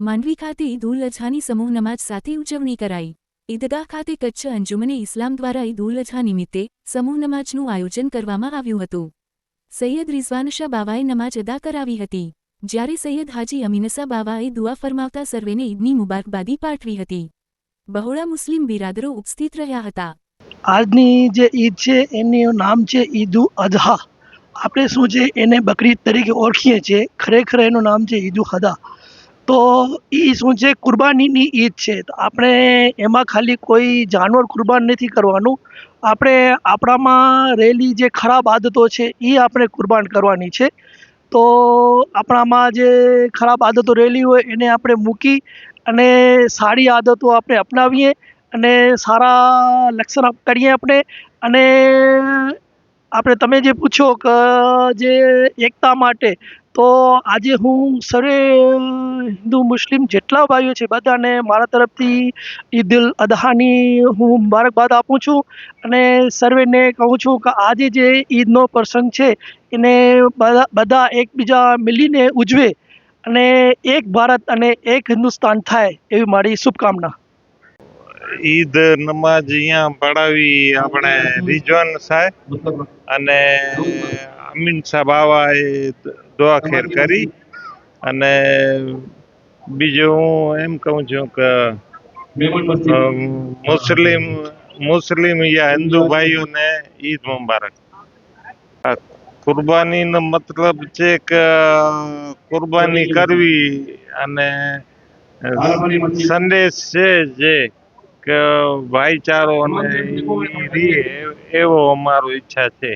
માંડવી ખાતે ઈદ ઉલ સમૂહ નમાજ સાથે ઉજવણી કરાઈ. ઈદગાહ ખાતે કચ્છ અંજુમને ઇસ્લામ દ્વારા ઈદ ઉલ નિમિત્તે સમૂહ નમાજનું આયોજન કરવામાં આવ્યું હતું. સૈયદ રિઝવાનશા બાવાએ નમાજ અદા કરાવી હતી. જ્યારે સૈયદ હાજી અમીનસા બાવાએ દુઆ ફરમાવતા સર્વેને ઈદની મુબારકબાદી પાઠવી હતી. બહોળા મુસ્લિમ બિરાદરો ઉપસ્થિત રહ્યા હતા. આજની જે ઈદ છે, એનું નામ છે ઈદ ઉલ આપણે શું છે એને બકરીદ તરીકે ઓળખીએ છીએ? ખરેખર એનું નામ છે ઈદ ઉલ અઝહા તો એ શું છે, કુરબાનીની ઈદ છે. તો આપણે એમાં ખાલી કોઈ જાનવર કુરબાન નથી કરવાનું. આપણે આપણામાં રહેલી જે ખરાબ આદતો છે એ આપણે કુરબાન કરવાની છે. તો આપણામાં જે ખરાબ આદતો રહેલી હોય, એને આપણે મૂકી અને સારી આદતો આપણે અપનાવીએ અને સારા લક્ષણ કરીએ આપણે અને આપણે તમે જે પૂછો કે, જે એકતા માટે, તો આજે હું સરે હિન્દુ મુસ્લિમ જેટલા ભાઈઓ છે બધાને મારા તરફથી ઈદ ઉલ અદહાની હું મુબારકબાદ આપું છું અને સર્વેને કહું છું કે આજે જે ઈદનો પ્રસંગ છે, એને બધા એકબીજા મિલીને ઉજવે અને એક ભારત અને એક હિન્દુસ્તાન થાય એવી મારી શુભકામના. ઈદ નમાજ અહીંયા પડાવી આપણે રિજવાન સાહેબ અને અમીન સાહેબ આવા એ દુઆ ખેર કરી. અને બીજું હું એમ કહું છું કે મુસ્લિમ મુસ્લિમ યા હિન્દુ ભાઈઓને ઈદ મુબારક. કુરબાની કુરબાનીનો મતલબ છે કે કુરબાની કરવી અને સંદેશ છે જે ભાઈચારો અને એવો અમારો ઈચ્છા છે.